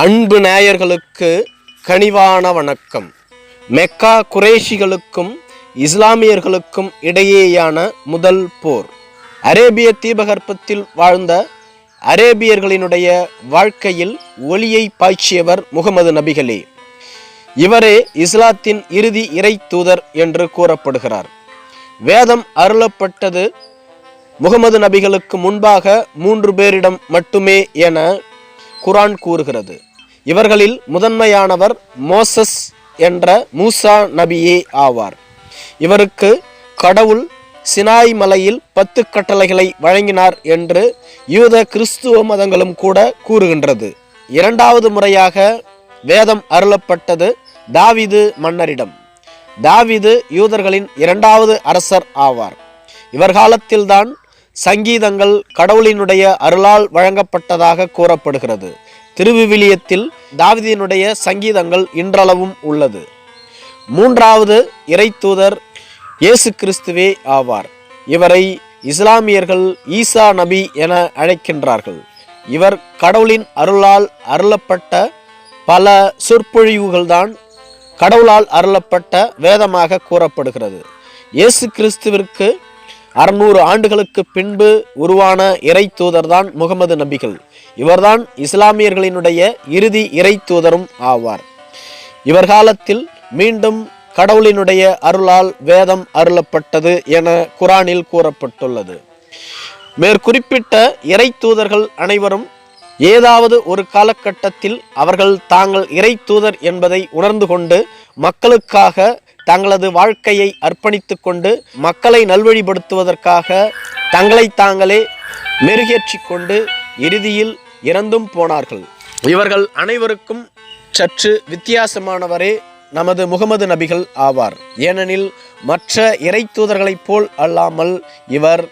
அன்பு நேயர்களுக்கு கனிவான வணக்கம். மெக்கா குரேஷிகளுக்கும் இஸ்லாமியர்களுக்கும் இடையேயான முதல் போர். அரேபிய தீபகற்பத்தில் வாழ்ந்த அரேபியர்களினுடைய வாழ்க்கையில் ஒளியை பாய்ச்சியவர் முகமது நபிகளே. இவரே இஸ்லாத்தின் இறுதி இறை தூதர் என்று கூறப்படுகிறார். வேதம் அருளப்பட்டது முகமது நபிகளுக்கு முன்பாக மூன்று பேரிடம் மட்டுமே என குரான் கூறுகிறது. இவர்களில் முதன்மையானவர் மோசஸ் என்ற மூசா நபியே ஆவார். இவருக்கு கடவுள் சினாய் மலையில் பத்து கட்டளைகளை வழங்கினார் என்று யூத கிறிஸ்துவ மதங்களும் கூட கூறுகின்றது. இரண்டாவது முறையாக வேதம் அருளப்பட்டது தாவிது மன்னரிடம். தாவிது யூதர்களின் இரண்டாவது அரசர் ஆவார். இவர் காலத்தில்தான் சங்கீதங்கள் கடவுளினுடைய அருளால் வழங்கப்பட்டதாக கூறப்படுகிறது. திருவிவிலியத்தில் தாவிதியினுடைய சங்கீதங்கள் இன்றளவும் உள்ளது. மூன்றாவது இறைத்தூதர் இயேசு கிறிஸ்துவே ஆவார். இவரை இஸ்லாமியர்கள் ஈசா நபி என அழைக்கின்றார்கள். இவர் கடவுளின் அருளால் அருளப்பட்ட பல சொற்பொழிவுகள்தான் கடவுளால் அருளப்பட்ட வேதமாக கூறப்படுகிறது. இயேசு கிறிஸ்துவிற்கு அறுநூறு ஆண்டுகளுக்கு பின்பு உருவான இறை தூதர்தான் முகமது நபிகள். இவர்தான் இஸ்லாமியர்களினுடைய இறுதி இறை தூதரும் ஆவார். இவர் காலத்தில் மீண்டும் கடவுளினுடைய அருளால் வேதம் அருளப்பட்டது என குரானில் கூறப்பட்டுள்ளது. மேற்குறிப்பிட்ட இறை தூதர்கள் அனைவரும் ஏதாவது ஒரு காலகட்டத்தில் அவர்கள் தாங்கள் இறை தூதர் என்பதை உணர்ந்து கொண்டு மக்களுக்காக தங்களது வாழ்க்கையை அர்ப்பணித்துக் கொண்டு மக்களை நல்வழிப்படுத்துவதற்காக தங்களை தாங்களே மெருகேற்றிக் கொண்டு இறுதியில் இறந்தும் போனார்கள். இவர்கள் அனைவருக்கும் சற்று வித்தியாசமானவரே நமது முகமது நபிகள் ஆவார். ஏனெனில் மற்ற இறை தூதர்களைப் போல் அல்லாமல் இவர்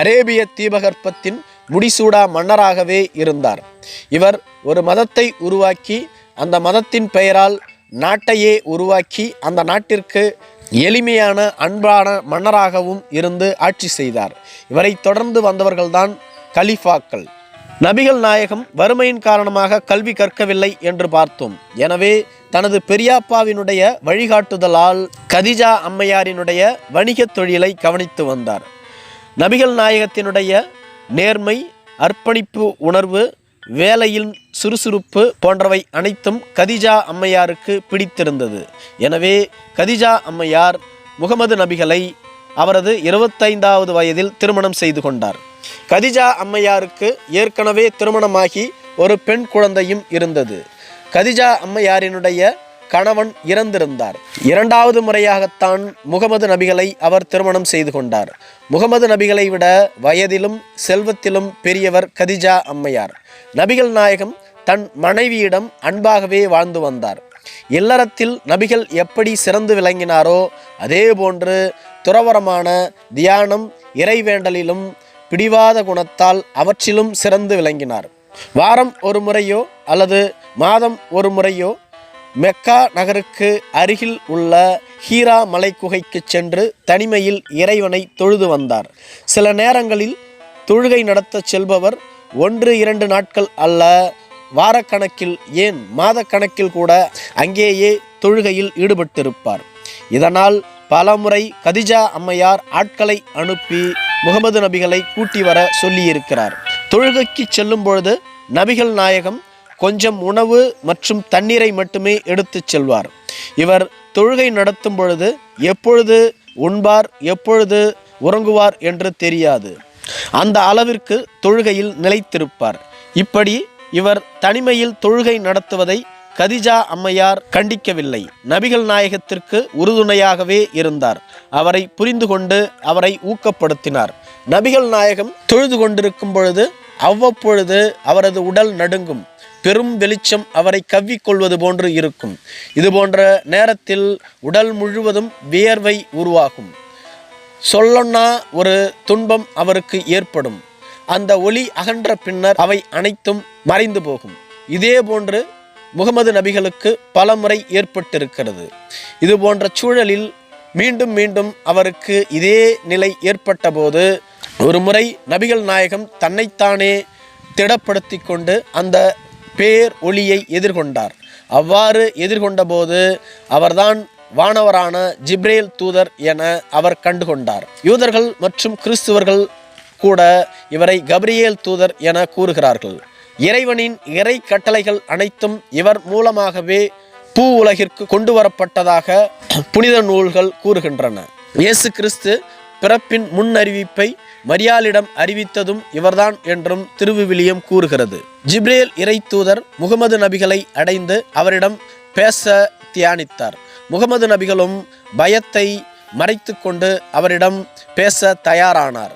அரேபிய தீபகற்பத்தின் முடிசூடா மன்னராகவே இருந்தார். இவர் ஒரு மதத்தை உருவாக்கி அந்த மதத்தின் பெயரால் நாட்டையே உருவாக்கி அந்த நாட்டிற்கு எளிமையான அன்பான மன்னராகவும் இருந்து ஆட்சி செய்தார். இவரை தொடர்ந்து வந்தவர்கள்தான் கலிஃபாக்கள். நபிகள் நாயகம் வறுமையின் காரணமாக கல்வி கற்கவில்லை என்று பார்த்தோம். எனவே தனது பெரியாப்பாவினுடைய வழிகாட்டுதலால் கதிஜா அம்மையாரினுடைய வணிகத் தொழிலை கவனித்து வந்தார். நபிகள் நாயகத்தினுடைய நேர்மை அர்ப்பணிப்பு உணர்வு வேலையில் சுறுசுறுப்பு போன்றவை அனைத்தும் கதிஜா அம்மையாருக்கு பிடித்திருந்தது. எனவே கதிஜா அம்மையார் முகமது நபிகளை அவரது இருபத்தைந்தாவது வயதில் திருமணம் செய்து கொண்டார். கதிஜா அம்மையாருக்கு ஏற்கனவே திருமணமாகி ஒரு பெண் குழந்தையும் இருந்தது. கதிஜா அம்மையாரினுடைய கணவன் இறந்திருந்தார். இரண்டாவது முறையாகத்தான் முகமது நபிகளை அவர் திருமணம் செய்து கொண்டார். முகமது நபிகளை விட வயதிலும் செல்வத்திலும் பெரியவர் கதிஜா அம்மையார். நபிகள் நாயகம் தன் மனைவியிடம் அன்பாகவே வாழ்ந்து வந்தார். இல்லறத்தில் நபிகள் எப்படி சிறந்து விளங்கினாரோ அதே போன்று துறவரமான தியானம் இறைவேண்டலிலும் பிடிவாத குணத்தால் அவற்றிலும் சிறந்து விளங்கினார். வாரம் ஒரு முறையோ அல்லது மாதம் ஒரு முறையோ மெக்கா நகருக்கு அருகில் உள்ள ஹீரா மலைக்குகைக்கு சென்று தனிமையில் இறைவனை தொழுது வந்தார். சில நேரங்களில் தொழுகை நடத்த செல்பவர் ஒன்று இரண்டு நாட்கள் அல்ல வாரக்கணக்கில் ஏன் மாதக்கணக்கில் கூட அங்கேயே தொழுகையில் ஈடுபட்டிருப்பார். இதனால் பலமுறை கதிஜா அம்மையார் ஆட்களை அனுப்பி முகமது நபிகளை கூட்டி வர சொல்லியிருக்கிறார். தொழுகைக்கு செல்லும் பொழுது நபிகள் நாயகம் கொஞ்சம் உணவு மற்றும் தண்ணீரை மட்டுமே எடுத்துச் செல்வார். இவர் தொழுகை நடத்தும் பொழுது எப்பொழுது உண்பார் எப்பொழுது உறங்குவார் என்று தெரியாது. அந்த அளவிற்கு தொழுகையில் நிலைத்திருப்பார். இப்படி இவர் தனிமையில் தொழுகை நடத்துவதை கதிஜா அம்மையார் கண்டிக்கவில்லை. நபிகள் நாயகத்திற்கு உறுதுணையாகவே இருந்தார். அவரை புரிந்து கொண்டு அவரை ஊக்கப்படுத்தினார். நபிகள் நாயகம் தொழுது கொண்டிருக்கும் பொழுது அவ்வப்பொழுது அவரது உடல் நடுங்கும். பெரும் வெளிச்சம் அவரை கவ்விக்கொள்வது போன்று இருக்கும். இது போன்ற நேரத்தில் உடல் முழுவதும் வியர்வை உருவாகும். சொல்லொன்னா ஒரு துன்பம் அவருக்கு ஏற்படும். அந்த ஒளி அகன்ற பின்னர் அவை அனைத்தும் மறைந்து போகும். இதே போன்று முகமது நபிகளுக்கு பல முறை ஏற்பட்டிருக்கிறது. இது போன்ற சூழலில் மீண்டும் மீண்டும் அவருக்கு இதே நிலை ஏற்பட்ட போது ஒரு முறை நபிகள் நாயகம் தன்னைத்தானே திடப்படுத்தி கொண்டு அந்த பேர் ஒளியை எதிர்கொண்டார். அவ்வாறு எதிர்கொண்டபோது அவர்தான் வானவரான ஜிப்ரேல் தூதர் என அவர் கண்டுகொண்டார். யூதர்கள் மற்றும் கிறிஸ்துவர்கள் கூட இவரை கப்ரியேல் தூதர் என கூறுகிறார்கள். இறைவனின் இறை கட்டளைகள் அனைத்தும் இவர் மூலமாகவே பூ உலகிற்கு கொண்டு வரப்பட்டதாக புனித நூல்கள் கூறுகின்றன. இயேசு கிறிஸ்து பிறப்பின் முன் அறிவிப்பை மரியாளிடம் அறிவித்ததும் இவர்தான் என்றும் திருவிவிலியம் கூறுகிறது. ஜிப்ரேல் இறை தூதர் முகமது நபிகளை அடைந்து அவரிடம் பேச தியானித்தார். முகமது நபிகளும் பயத்தை மறைத்துக்கொண்டு அவரிடம் பேச தயாரானார்.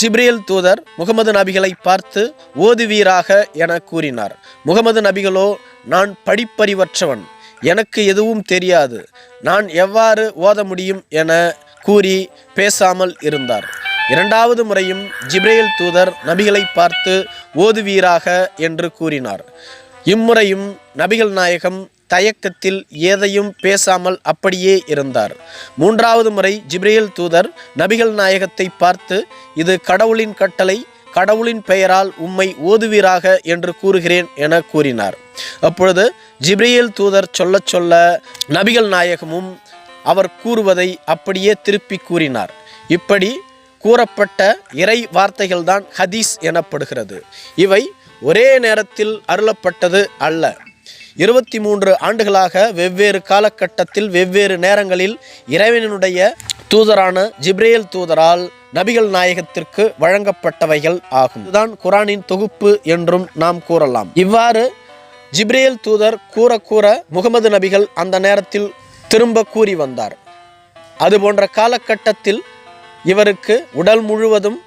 ஜிப்ரியல் தூதர் முகமது நபிகளை பார்த்து ஓதுவீராக என கூறினார். முகமது நபிகளோ நான் படிப்பறிவற்றவன். எனக்கு எதுவும் தெரியாது. நான் எவ்வாறு ஓத முடியும் என கூறி பேசாமல் இருந்தார். இரண்டாவது முறையும் ஜிப்ரேல் தூதர் நபிகளை பார்த்து ஓதுவீராக என்று கூறினார். இம்முறையும் நபிகள் நாயகம் தயக்கத்தில் ஏதையும் பேசாமல் அப்படியே இருந்தார். மூன்றாவது முறை ஜிப்ரேல் தூதர் நபிகள் நாயகத்தை பார்த்து இது கடவுளின் கட்டளை கடவுளின் பெயரால் உம்மை ஓதுவீராக என்று கூறுகிறேன் என கூறினார். அப்பொழுது ஜிப்ரியல் தூதர் சொல்ல சொல்ல நபிகள் நாயகமும் அவர் கூறுவதை அப்படியே திருப்பி கூறினார். இப்படி கூறப்பட்ட இறை வார்த்தைகள்தான் ஹதீஸ் எனப்படுகிறது. இவை ஒரே நேரத்தில் அருளப்பட்டது அல்ல. இருபத்தி மூன்று ஆண்டுகளாக வெவ்வேறு காலகட்டத்தில் வெவ்வேறு நேரங்களில் இறைவனுடைய தூதரான ஜிப்ரேல் தூதரால் நபிகள் நாயகத்திற்கு வழங்கப்பட்டவைகள் ஆகும். இதுதான் குரானின் தொகுப்பு என்றும் நாம் கூறலாம். இவ்வாறு ஜிப்ரேல் தூதர் கூற கூற முகமது நபிகள் அந்த நேரத்தில் திரும்ப கூறி வந்தார். அது போன்ற காலகட்டத்தில் இவருக்கு உடல் முழுவதும்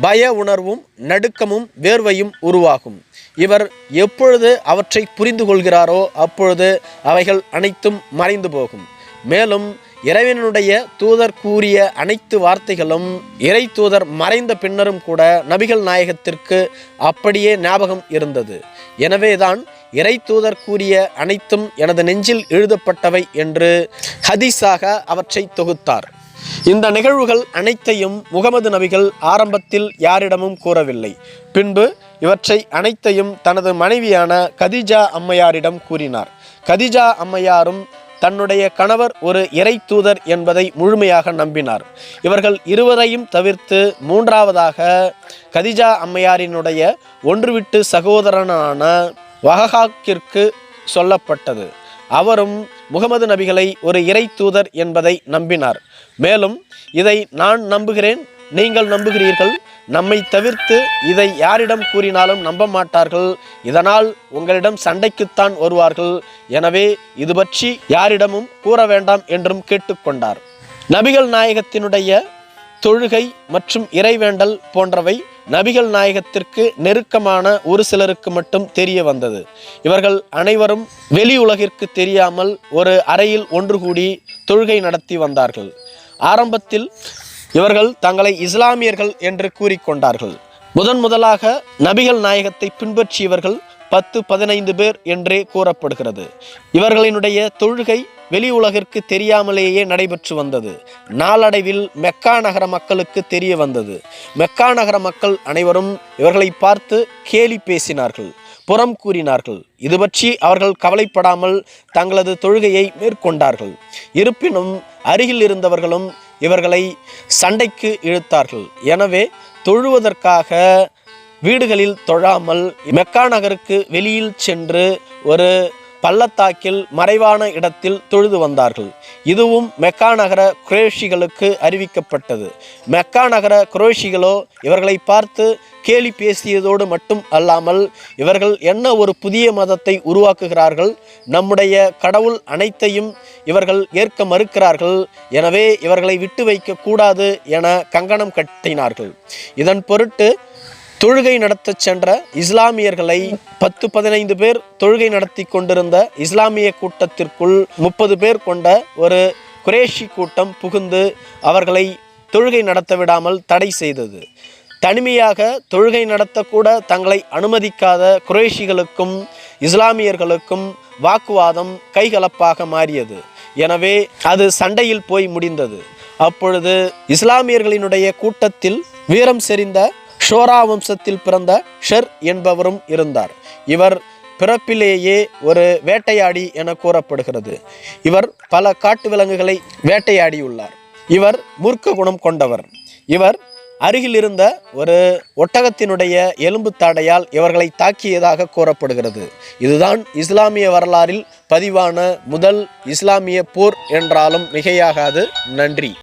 பய உணர்வும் நடுக்கமும் வேர்வையும் உருவாகும். இவர் எப்பொழுது அவற்றை புரிந்து கொள்கிறாரோ அப்பொழுது அவைகள் அனைத்தும் மறைந்து போகும். மேலும் இறைவனுடைய தூதர் கூறிய அனைத்து வார்த்தைகளும் இறை தூதர் மறைந்த பின்னரும் கூட நபிகள் நாயகத்திற்கு அப்படியே ஞாபகம் இருந்தது. எனவேதான் இறை தூதர் கூறிய அனைத்தும் எனது நெஞ்சில் எழுதப்பட்டவை என்று ஹதீஸாக அவற்றை தொகுத்தார். இந்த நிகழ்வுகள் அனைத்தையும் முகமது நபிகள் ஆரம்பத்தில் யாரிடமும் கூறவில்லை. பின்பு இவற்றை அனைத்தையும் தனது மனைவியான கதிஜா அம்மையாரிடம் கூறினார். கதிஜா அம்மையாரும் தன்னுடைய கணவர் ஒரு இறை தூதர் என்பதை முழுமையாக நம்பினார். இவர்கள் இருவரையும் தவிர்த்து மூன்றாவதாக கதிஜா அம்மையாரினுடைய ஒன்றுவிட்டு சகோதரனான வஹஹாக்கிற்கு சொல்லப்பட்டது. அவரும் முகமது நபிகளை ஒரு இறை தூதர் என்பதை நம்பினார். மேலும் இதை நான் நம்புகிறேன். நீங்கள் நம்புகிறீர்கள். நம்மை தவிர்த்து இதை யாரிடம் கூறினாலும் நம்ப மாட்டார்கள். இதனால் உங்களிடம் சண்டைக்குத்தான் வருவார்கள். எனவே இது பற்றி யாரிடமும் கூற வேண்டாம் என்றும் கேட்டுக்கொண்டார். நபிகள் நாயகத்தினுடைய தொழுகை மற்றும் இறைவேண்டல் போன்றவை நபிகள் நாயகத்திற்கு நெருக்கமான ஒரு சிலருக்கு மட்டும் தெரிய வந்தது. இவர்கள் அனைவரும் வெளி உலகிற்கு தெரியாமல் ஒரு அறையில் ஒன்று கூடி தொழுகை நடத்தி வந்தார்கள். ஆரம்பத்தில் இவர்கள் தங்களை இஸ்லாமியர்கள் என்று கூறிக்கொண்டார்கள். முதன் முதலாக நபிகள் நாயகத்தை பின்பற்றியவர்கள் பத்து பதினைந்து பேர் என்றே கூறப்படுகிறது. இவர்களினுடைய தொழுகை வெளி உலகிற்கு தெரியாமலேயே நடைபெற்று வந்தது. நாளடைவில் மெக்கா நகர மக்களுக்கு தெரிய வந்தது. மெக்கா நகர மக்கள் அனைவரும் இவர்களை பார்த்து கேலி பேசினார்கள் புறம் கூறினார்கள். இது பற்றி அவர்கள் கவலைப்படாமல் தங்களது தொழுகையை மேற்கொண்டார்கள். இருப்பினும் அருகில் இருந்தவர்களும் இவர்களை சண்டைக்கு இழுத்தார்கள். எனவே தொழுவதற்காக வீடுகளில் தொழாமல் மெக்கா நகருக்கு வெளியில் சென்று ஒரு பள்ளத்தாக்கில் மறைவான இடத்தில் தொழுது வந்தார்கள். இதுவும் மெக்கா நகர குரேஷிகளுக்கு அறிவிக்கப்பட்டது. மெக்கா நகர குரேஷிகளோ இவர்களை பார்த்து கேலி பேசியதோடு மட்டும் அல்லாமல் இவர்கள் என்ன ஒரு புதிய மதத்தை உருவாக்குகிறார்கள்? நம்முடைய கடவுள் அனைத்தையும் இவர்கள் ஏற்க மறுக்கிறார்கள். எனவே இவர்களை விட்டு வைக்க கூடாது என கங்கணம் கட்டினார்கள். இதன் பொருட்டு தொழுகை நடத்தச் சென்ற இஸ்லாமியர்களை பத்து பதினைந்து பேர் தொழுகை நடத்தி கொண்டிருந்த இஸ்லாமிய கூட்டத்திற்குள் முப்பது பேர் கொண்ட ஒரு குரேஷி கூட்டம் புகுந்து அவர்களை தொழுகை நடத்த விடாமல் தடை செய்தது. தனிமையாக தொழுகை நடத்தக்கூட தங்களை அனுமதிக்காத குரேஷிகளுக்கும் இஸ்லாமியர்களுக்கும் வாக்குவாதம் கைகலப்பாக மாறியது. எனவே அது சண்டையில் போய் முடிந்தது. அப்பொழுது இஸ்லாமியர்களினுடைய கூட்டத்தில் வீரம் செறிந்த ஷோரா வம்சத்தில் பிறந்த ஷெர் என்பவரும் இருந்தார். இவர் பிறப்பிலேயே ஒரு வேட்டையாடி என கூறப்படுகிறது. இவர் பல காட்டு விலங்குகளை வேட்டையாடியுள்ளார். இவர் மூர்க்க குணம் கொண்டவர். இவர் அருகில் இருந்த ஒரு ஒட்டகத்தினுடைய எலும்பு தாடையால் இவர்களை தாக்கியதாக கூறப்படுகிறது. இதுதான் இஸ்லாமிய வரலாறில் பதிவான முதல் இஸ்லாமிய போர் என்றாலும் மிகையாகாது. நன்றி.